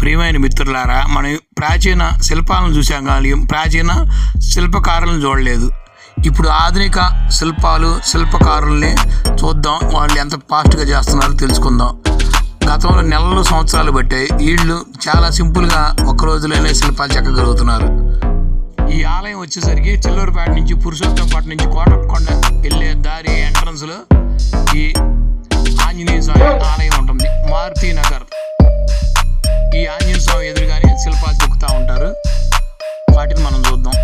ప్రియమైన మిత్రులారా మనం ప్రాచీన శిల్పాలను చూసాం కానీ ప్రాచీన శిల్పకారులను చూడలేదు. ఇప్పుడు ఆధునిక శిల్పాలు శిల్పకారుల్ని చూద్దాం వాళ్ళు ఎంత ఫాస్ట్గా చేస్తున్నారో తెలుసుకుందాం. గతంలో నెలలు సంవత్సరాలు పట్టాయి. వీళ్ళు చాలా సింపుల్గా ఒక్క రోజులోనే శిల్పాలు చెక్కగలుగుతున్నారు. ఈ ఆలయం వచ్చేసరికి చిల్లూరుపేట నుంచి పురుషోత్తంపేట నుంచి కోటప్పకొండ వెళ్ళే దారి ఎంట్రన్స్లో ఈ ఆంజనేయ స్వామి ఆలయం ఉంటుంది. మారుతి నగర్. వాటిని మనం చూద్దాం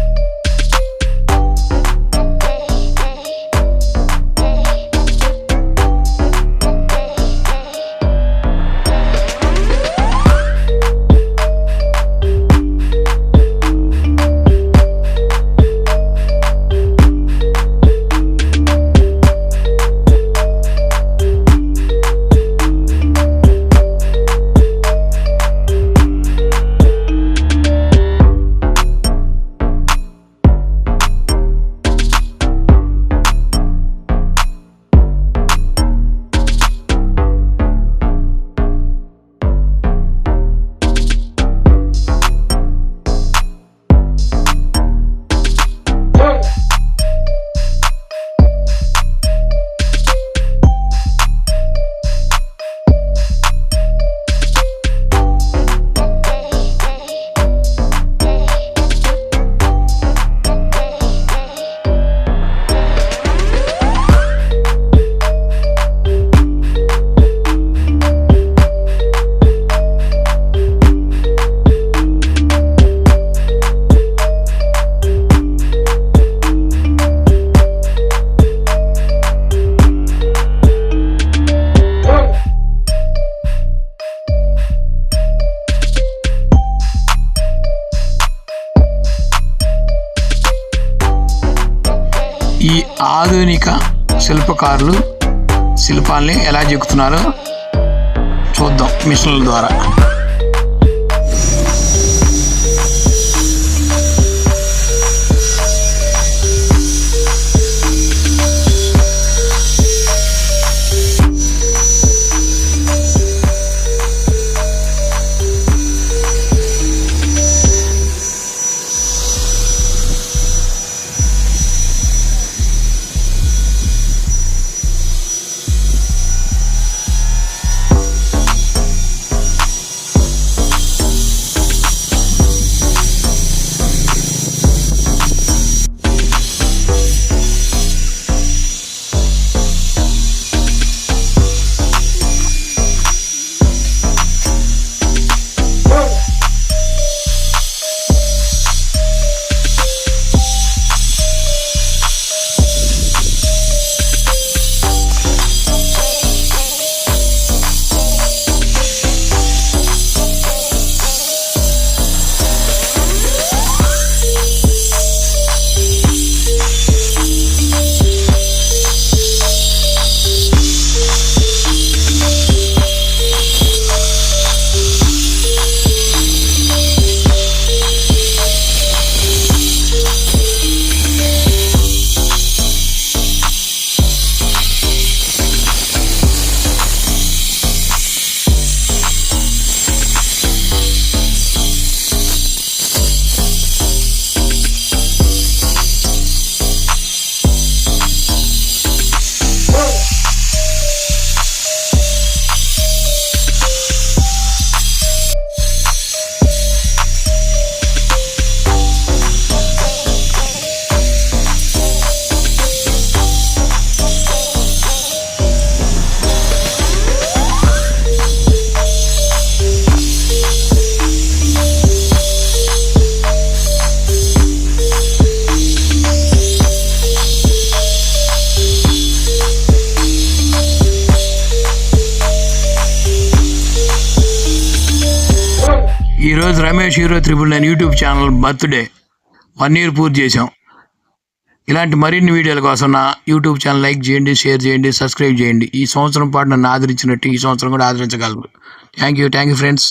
ఈ ఆధునిక శిల్పకారులు శిల్పాల్ని ఎలా చెక్కుతున్నారో చూద్దాం మిషన్ల ద్వారా. ఈరోజు Ramesh hero triple nine YouTube channel birthday. One year పూర్తి చేసాం ఇలాంటి మరిన్ని వీడియోల కోసం నా యూట్యూబ్ ఛానల్ లైక్ చేయండి షేర్ చేయండి సబ్స్క్రైబ్ చేయండి. ఈ సంవత్సరం పాటు నన్ను ఆదరించినట్టు ఈ సంవత్సరం కూడా ఆదరించగలరు. Thank you thank you friends.